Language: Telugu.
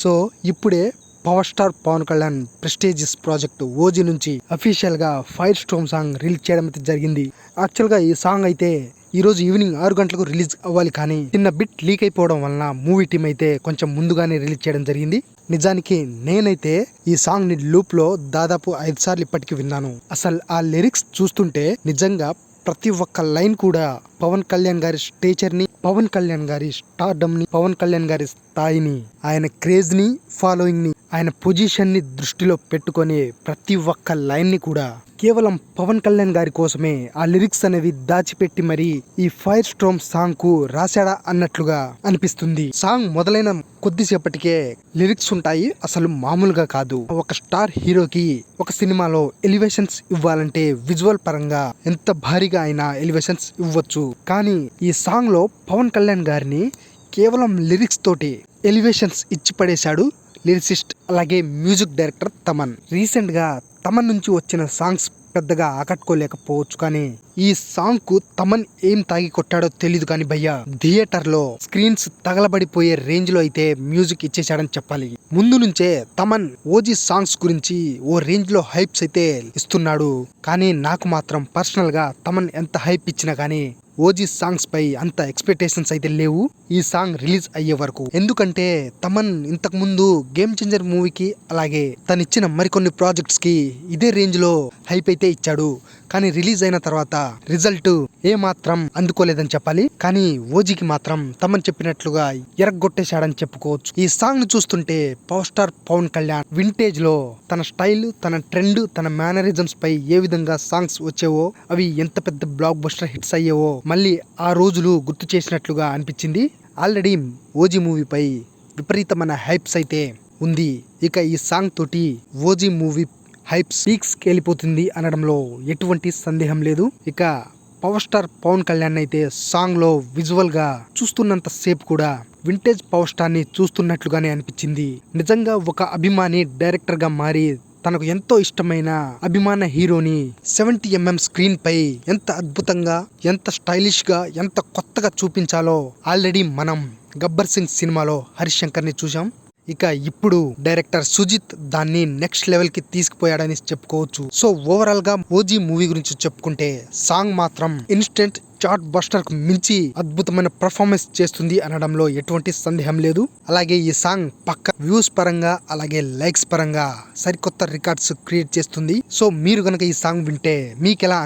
సో ఇప్పుడే power star Pawan Kalyan prestigious project OG నుంచి అఫీషియల్గా ఫైర్ స్టోమ్ సాంగ్ రిలీజ్ చేయడం అయితే జరిగింది. యాక్చువల్గా ఈ సాంగ్ అయితే ఈ రోజు ఈవినింగ్ ఆరు గంటలకు రిలీజ్ అవ్వాలి కానీ చిన్న బిట్ లీక్ అయిపోవడం వలన మూవీ టీం అయితే కొంచెం ముందుగానే రిలీజ్ చేయడం జరిగింది. నిజానికి నేనైతే ఈ సాంగ్ని లూప్లో దాదాపు ఐదు సార్లు ఇప్పటికి విన్నాను. అసలు ఆ లిరిక్స్ చూస్తుంటే నిజంగా ప్రతి ఒక్క లైన్ కూడా పవన్ కళ్యాణ్ గారి స్టేచర్ని పవన్ కళ్యాణ్ గారి స్టార్డమ్ని పవన్ కళ్యాణ్ గారి స్థాయిని ఆయన క్రేజ్ని ఫాలోయింగ్ని ఆయన పొజిషన్ని దృష్టిలో పెట్టుకొని ప్రతి ఒక్క లైన్ని కూడా కేవలం పవన్ కళ్యాణ్ గారి కోసమే ఆ లిరిక్స్ అనేవి దాచిపెట్టి మరి ఈ ఫైర్ స్ట్రోమ్ సాంగ్కు రాశాడా అన్నట్లుగా అనిపిస్తుంది. సాంగ్ మొదలైన కొద్దిసేపటికే లిరిక్స్ ఉంటాయి అసలు మామూలుగా కాదు. ఒక స్టార్ హీరోకి ఒక సినిమాలో ఎలివేషన్స్ ఇవ్వాలంటే విజువల్ పరంగా ఎంత భారీగా అయినా ఎలివేషన్స్ ఇవ్వచ్చు. కానీ ఈ సాంగ్లో పవన్ కళ్యాణ్ గారిని కేవలం లిరిక్స్ తోటి ఎలివేషన్స్ ఇచ్చి పడేశాడు లిరిసిస్ట్ అలాగే మ్యూజిక్ డైరెక్టర్ తమన్. రీసెంట్గా తమన్ నుంచి వచ్చిన సాంగ్స్ పెద్దగా ఆకట్టుకోలేకపోవచ్చు కానీ ఈ సాంగ్కు తమన్ ఏం తాగి కొట్టాడో తెలియదు కానీ భయ్య థియేటర్లో స్క్రీన్స్ తగలబడిపోయే రేంజ్లో అయితే మ్యూజిక్ ఇచ్చేసాడని చెప్పాలి. ముందు నుంచే తమన్ ఓజీ సాంగ్స్ గురించి ఓ రేంజ్లో హైప్స్ అయితే ఇస్తున్నాడు. కానీ నాకు మాత్రం పర్సనల్గా తమన్ ఎంత హైప్ ఇచ్చినా కానీ ఓజీ సాంగ్స్ పై అంత ఎక్స్పెక్టేషన్స్ అయితే లేవు. ఈ సాంగ్ రిలీజ్ అయ్యే వరకు. ఎందుకంటే తమన్ ఇంతకు ముందు గేమ్ చేంజర్ మూవీకి అలాగే తను ఇచ్చిన మరికొన్ని ప్రాజెక్ట్స్కి ఇదే రేంజ్లో హైప్ అయితే ఇచ్చాడు. కానీ రిలీజ్ అయిన తర్వాత రిజల్ట్ ఏ మాత్రం అందుకోలేదని చెప్పాలి. కానీ ఓజీకి మాత్రం తమన్ చెప్పినట్లుగా ఎరగొట్టేశాడని చెప్పుకోవచ్చు. ఈ సాంగ్ను చూస్తుంటే పవర్ స్టార్ పవన్ కళ్యాణ్ వింటేజ్లో తన స్టైల్ తన ట్రెండ్ తన మేనరిజమ్స్ పై ఏ విధంగా సాంగ్స్ వచ్చేవో అవి ఎంత పెద్ద బ్లాక్ బస్టర్ హిట్స్ అయ్యేవో మళ్ళీ ఆ రోజులు గుర్తు చేసినట్లుగా అనిపించింది. ఆల్రెడీ ఓజీ మూవీపై విపరీతమైన హైప్స్ అయితే ఉంది. ఇక ఈ సాంగ్ తోటి ఓజీ మూవీ హైప్ పీక్స్ వెళ్ళిపోతుంది అనడంలో ఎటువంటి సందేహం లేదు. ఇక పవర్ స్టార్ పవన్ కళ్యాణ్ అయితే సాంగ్లో విజువల్గా చూస్తున్నంత సేపు కూడా వింటేజ్ పవర్ స్టార్ని చూస్తున్నట్లుగానే అనిపించింది. నిజంగా ఒక అభిమాని డైరెక్టర్గా మారి తనకు ఎంతో ఇష్టమైన అభిమాన హీరోని సెవెంటీ ఎంఎం స్క్రీన్ పై ఎంత అద్భుతంగా ఎంత స్టైలిష్గా ఎంత కొత్తగా చూపించాలో ఆల్రెడీ మనం గబ్బర్ సింగ్ సినిమాలో హరిశంకర్ని చూసాం ఇక ఇప్పుడు డైరెక్టర్ సుజిత్ దాన్ని నెక్స్ట్ లెవెల్కి తీసుకుపోయాడని చెప్పుకోవచ్చు. సో ఓవరాల్గా ఓజీ మూవీ గురించి చెప్పుకుంటే సాంగ్ మాత్రం ఇన్స్టెంట్ చాట్ బస్టర్కు మించి అద్భుతమైన పర్ఫార్మెన్స్ చేస్తుంది అనడంలో ఎటువంటి సందేహం లేదు. అలాగే ఈ సాంగ్ పక్క వ్యూస్ పరంగా అలాగే లైక్స్ పరంగా సరికొత్త రికార్డ్స్ క్రియేట్ చేస్తుంది. సో మీరు గనక ఈ సాంగ్ వింటే మీకు ఎలా